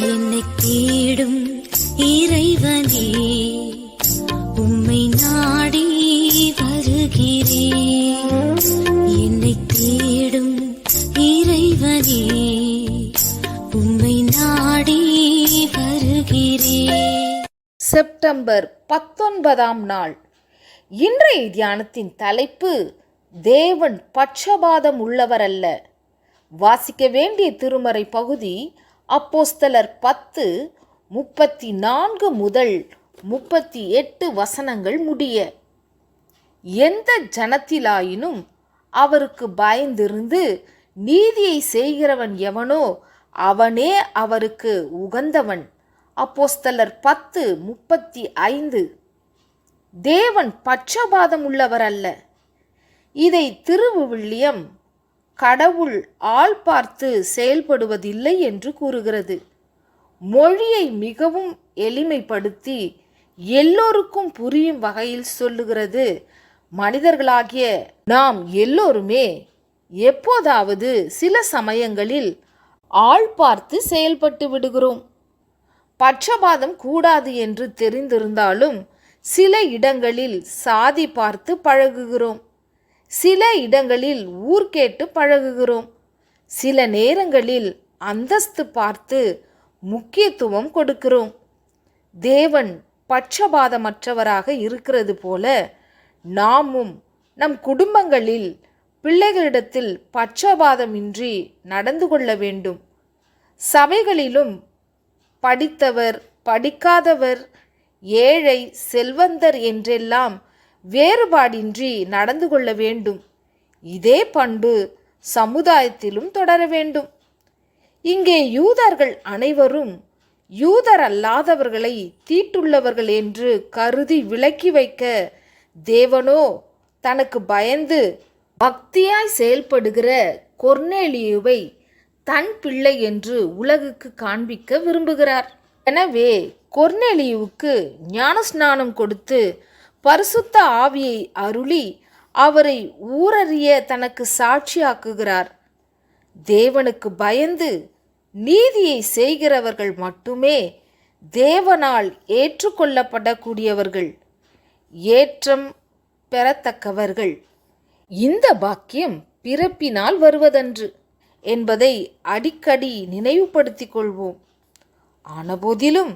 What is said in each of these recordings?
என்னை தேடும் இறைவனே உம்மை நாடி வருகிறேன் என்னை தேடும் இறைவனே உம்மை நாடி வருகிறேன் செப்டம்பர் பத்தொன்பதாம் நாள். இன்றைய தியானத்தின் தலைப்பு தேவன் பட்சபாதம் உள்ளவரல்ல. வாசிக்க வேண்டிய திருமறை பகுதி அப்போஸ்தலர் பத்து முப்பத்தி நான்கு முதல் முப்பத்தி எட்டு வசனங்கள் முடிய எந்த ஜனத்திலாயினும் அவருக்கு பயந்திருந்து நீதியை செய்கிறவன் எவனோ அவனே அவருக்கு உகந்தவன். அப்போஸ்தலர் பத்து முப்பத்தி ஐந்து தேவன் பட்சபாதம் உள்ளவர் அல்ல இதை திருவுவில்லியம் கடவுள் ஆள் பார்த்து செயல்படுவதில்லை என்று கூறுகிறது. மொழியை மிகவும் எளிமைப்படுத்தி எல்லோருக்கும் புரியும் வகையில் சொல்லுகிறது மனிதர்களாகிய நாம் எல்லோருமே எப்போதாவது சில சமயங்களில் ஆள் பார்த்து செயல்பட்டு விடுகிறோம். பட்சபாதம் கூடாது என்று தெரிந்திருந்தாலும் சில இடங்களில் சாதி பார்த்து பழகுகிறோம். சில இடங்களில் ஊர் கேட்டு பழகுகிறோம். சில நேரங்களில் அந்தஸ்து பார்த்து முக்கியத்துவம் கொடுக்கிறோம். தேவன் பட்சபாதமற்றவராக இருக்கிறது போல நாமும் நம் குடும்பங்களில் பிள்ளைகளிடத்தில் பட்சபாதமின்றி நடந்து கொள்ள வேண்டும். சபைகளிலும் படித்தவர் படிக்காதவர் ஏழை செல்வந்தர் என்றெல்லாம் வேறுபாடின்றி நடந்து கொள்ள வேண்டும். இதே பண்பு சமுதாயத்திலும் தொடர வேண்டும். இங்கே யூதர்கள் அனைவரும் யூதர் அல்லாதவர்களை தீட்டுள்ளவர்கள் என்று கருதி விலக்கி வைக்க தேவனோ தனக்கு பயந்து பக்தியாய் செயல்படுகிற கொர்னேலியுவை தன் பிள்ளை என்று உலகுக்கு காண்பிக்க விரும்புகிறார். எனவே கொர்னேலியுவுக்கு ஞானஸ்நானம் கொடுத்து பரிசுத்த ஆவியை அருளி அவரை ஊரறிய தனக்கு சாட்சியாக்குகிறார். தேவனுக்கு பயந்து நீதியை செய்கிறவர்கள் மட்டுமே தேவனால் ஏற்றுக்கொள்ளப்படக்கூடியவர்கள். ஏற்றம் பெறத்தக்கவர்கள். இந்த பாக்கியம் பிறப்பினால் வருவதன்று என்பதை அடிக்கடி நினைவுபடுத்திக் கொள்வோம். ஆனபோதிலும்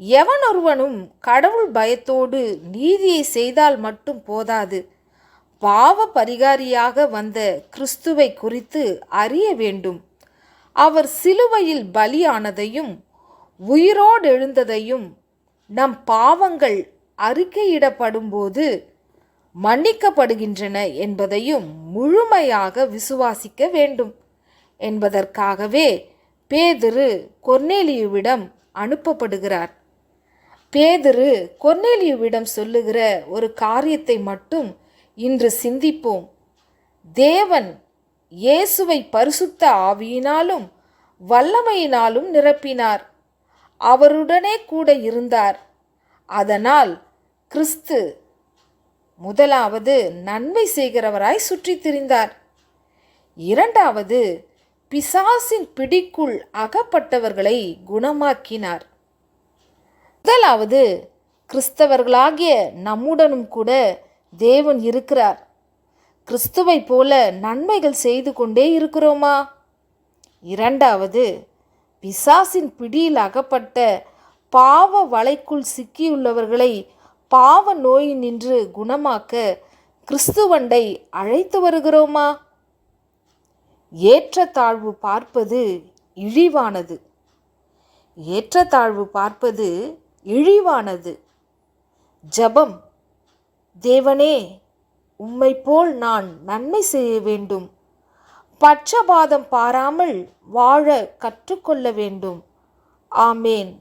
எவனொருவனும் கடவுள் பயத்தோடு நீதியை செய்தால் மட்டும் போதாது. பாவ பரிகாரியாக வந்த கிறிஸ்துவை குறித்து அறிய வேண்டும். அவர் சிலுவையில் பலியானதையும் உயிரோடு எழுந்ததையும் நம் பாவங்கள் அறிக்கையிடப்படும்போது மன்னிக்கப்படுகின்றன என்பதையும் முழுமையாக விசுவாசிக்க வேண்டும். என்பதற்காகவே பேதுரு கொர்னேலியுவிடம் அனுப்பப்படுகிறார். பேதுரு கொர்னேலியுவிடம் சொல்லுகிற ஒரு காரியத்தை மட்டும் இன்று சிந்திப்போம். தேவன் இயேசுவை பரிசுத்த ஆவியினாலும் வல்லமையினாலும் நிரப்பினார். அவருடனே கூட இருந்தார். அதனால் கிறிஸ்து முதலாவது நன்மை செய்கிறவராய் சுற்றித் திரிந்தார். இரண்டாவது பிசாசின் பிடிக்குள் அகப்பட்டவர்களை குணமாக்கினார். முதலாவது கிறிஸ்தவர்களாகிய நம்முடனும் கூட தேவன் இருக்கிறார். கிறிஸ்துவை போல நன்மைகள் செய்து கொண்டே இருக்கிறோமா? இரண்டாவது பிசாசின் பிடியில் அகப்பட்ட பாவ வலைக்குள் சிக்கியுள்ளவர்களை பாவ நோய் நின்று குணமாக்க கிறிஸ்துவண்டை அழைத்து வருகிறோமா? ஏற்றத்தாழ்வு பார்ப்பது இழிவானது. ஏற்றத்தாழ்வு பார்ப்பது இழிவானது. ஜபம் தேவனே உம்மை போல் நான் நன்மை செய்ய வேண்டும். பட்சபாதம் பாராமல் வாழ கற்றுக்கொள்ள வேண்டும். ஆமேன்.